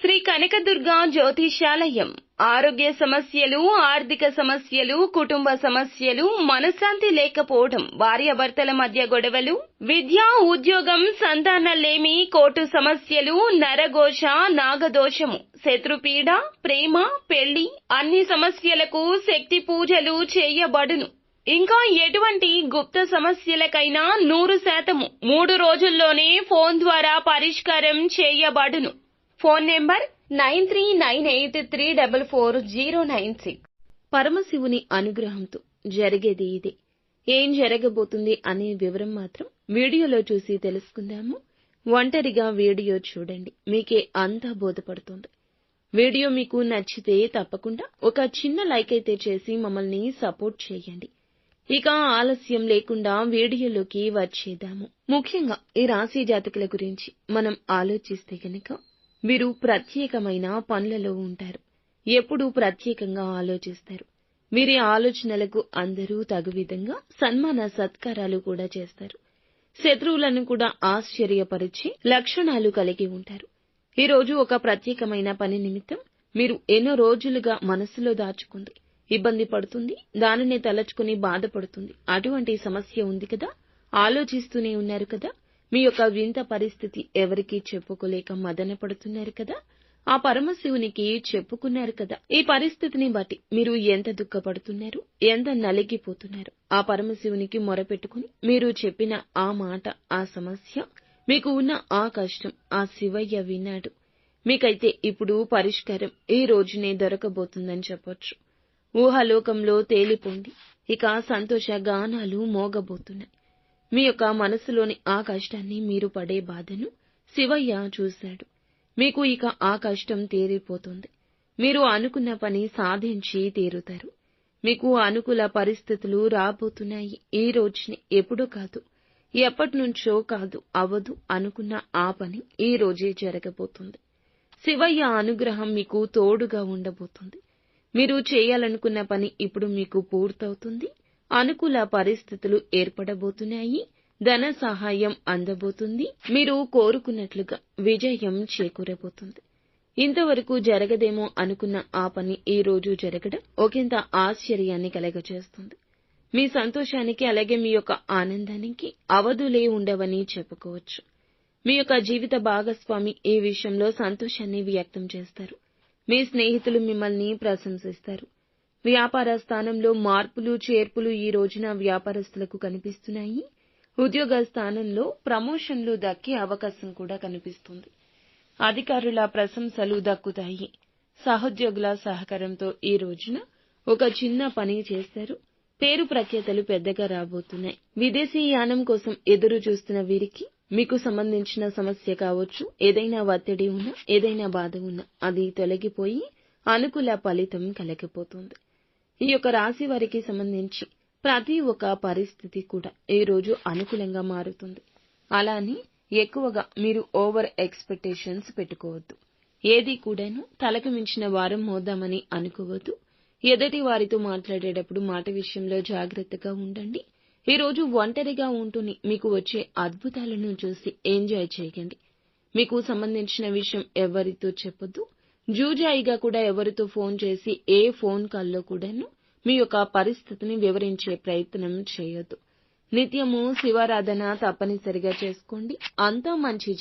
శ్రీ కనకదుర్గ జ్యోతిషాలయం. ఆరోగ్య సమస్యలు ఆర్థిక సమస్యలు కుటుంబ సమస్యలు మనశ్శాంతి లేకపోవడం భార్యాభర్తల మధ్య గొడవలు విద్య ఉద్యోగం సంతానలేమి కోర్టు సమస్యలు నరఘోష నాగదోషము శత్రుపీడ ప్రేమ పెళ్ళి అన్ని సమస్యలకు శక్తి పూజలు చేయబడును. ఇంకా ఎటువంటి గుప్త సమస్యలకైనా నూరు శాతము మూడు రోజుల్లోనే ఫోన్ ద్వారా పరిష్కారం చేయబడును. Phone number nine three nine eight three double four zero nine six. పరమశివుని అనుగ్రహంతో జరిగేది ఇదే. ఏం జరగబోతుంది అనే వివరం మాత్రం వీడియోలో చూసి తెలుసుకుందాము. ఒంటరిగా వీడియో చూడండి. మీకే అంతా బోధపడుతుంది. వీడియో మీకు నచ్చితే తప్పకుండా ఒక చిన్న లైక్ అయితే చేసి మమ్మల్ని సపోర్ట్ చేయండి. ఇక ఆలస్యం లేకుండా వీడియోలోకి వచ్చేద్దాము. ముఖ్యంగా ఈ రాశి జాతకుల గురించి మనం ఆలోచిస్తే గనక మీరు ప్రత్యేకమైన పనులలో ఉంటారు. ఎప్పుడూ ప్రత్యేకంగా ఆలోచిస్తారు. వీరి ఆలోచనలకు అందరూ తగు విధంగా సన్మాన సత్కారాలు కూడా చేస్తారు. శత్రువులను కూడా ఆశ్చర్యపరిచే లక్షణాలు కలిగి ఉంటారు. ఈ రోజు ఒక ప్రత్యేకమైన పని నిమిత్తం మీరు ఎన్నో రోజులుగా మనసులో దాచుకుంది. ఇబ్బంది పడుతుంది దానిని తలచుకుని బాధపడుతుంది. అటువంటి సమస్య ఉంది కదా? ఆలోచిస్తూనే ఉన్నారు కదా? మీ యొక్క వింత పరిస్థితి ఎవరికీ చెప్పుకోలేక మదన పడుతున్నారు కదా? ఆ పరమశివునికి చెప్పుకున్నారు కదా? ఈ పరిస్థితిని బట్టి మీరు ఎంత దుఃఖపడుతున్నారు? ఎంత నలిగిపోతున్నారు? ఆ పరమశివునికి మొరపెట్టుకుని మీరు చెప్పిన ఆ మాట ఆ సమస్య మీకు ఉన్న ఆ కష్టం ఆ శివయ్య విన్నాడు. మీకైతే ఇప్పుడు పరిష్కారం ఈ రోజునే దొరకబోతుందని చెప్పొచ్చు. ఊహాలోకంలో తేలిపోండి. ఇక సంతోష గానాలు మోగబోతున్నాయి. మీ యొక్క మనసులోని ఆ కష్టాన్ని మీరు పడే బాధను శివయ్య చూశాడు. మీకు ఇక ఆ కష్టం తీరిపోతుంది. మీరు అనుకున్న పని సాధించి తీరుతారు. మీకు అనుకూల పరిస్థితులు రాబోతున్నాయి. ఈ రోజుని ఎప్పుడూ కాదు ఎప్పటి నుంచో కాదు అవదు అనుకున్న ఆ పని ఈ రోజే జరగబోతుంది. శివయ్య అనుగ్రహం మీకు తోడుగా ఉండబోతుంది. మీరు చేయాలనుకున్న పని ఇప్పుడు మీకు పూర్తవుతుంది. అనుకూల పరిస్థితులు ఏర్పడబోతున్నాయి ధన సహాయం అందబోతుంది. మీరు కోరుకున్నట్లుగా విజయం చేకూరబోతుంది. ఇంతవరకు జరగదేమో అనుకున్న ఆ పని ఈ రోజు జరగడం ఒకంత ఆశ్చర్యాన్ని కలగజేస్తుంది. మీ సంతోషానికి అలాగే మీ యొక్క ఆనందానికి అవధులే ఉండవని చెప్పుకోవచ్చు. మీ యొక్క జీవిత భాగస్వామి ఈ విషయంలో సంతోషాన్ని వ్యక్తం చేస్తారు. మీ స్నేహితులు మిమ్మల్ని ప్రశంసిస్తారు. వ్యాపార స్థానంలో మార్పులు చేర్పులు ఈ రోజున వ్యాపారస్తులకు కనిపిస్తున్నాయి. ఉద్యోగ స్థానంలో ప్రమోషన్లు దక్కే అవకాశం కూడా కనిపిస్తుంది. అధికారుల ప్రశంసలు దక్కుతాయి. సహోద్యోగుల సహకారంతో ఈ రోజున ఒక చిన్న పని చేస్తారు. పేరు ప్రఖ్యాతలు పెద్దగా రాబోతున్నాయి. విదేశీ యానం కోసం ఎదురు చూస్తున్న వీరికి మీకు సంబంధించిన సమస్య కావచ్చు. ఏదైనా ఒత్తిడి ఉన్నా ఏదైనా బాధ ఉన్నా అది తొలగిపోయి అనుకూల ఫలితం కలగపోతుంది ఈ యొక్క రాశి వారికి సంబంధించి ప్రతి ఒక్క పరిస్థితి కూడా ఈ రోజు అనుకూలంగా మారుతుంది. అలానే ఎక్కువగా మీరు ఓవర్ ఎక్స్పెక్టేషన్స్ పెట్టుకోవద్దు. ఏది కూడాను తలకు మించిన వారం మోద్దామని అనుకోవద్దు. ఎదుటి వారితో మాట్లాడేటప్పుడు మాట విషయంలో జాగ్రత్తగా ఉండండి. ఈ రోజు ఒంటరిగా ఉంటూనే మీకు వచ్చే అద్భుతాలను చూసి ఎంజాయ్ చేయండి. మీకు సంబంధించిన విషయం ఎవరితో చెప్పొద్దు. జూజాయిగా కూడా ఎవరితో ఫోన్ చేసి ఏ ఫోన్ కాల్లో కూడాను మీ యొక్క పరిస్థితిని వివరించే ప్రయత్నం చేయొద్దు. నిత్యము శివారాధన తప్పనిసరిగా చేసుకోండి. అంతా మంచి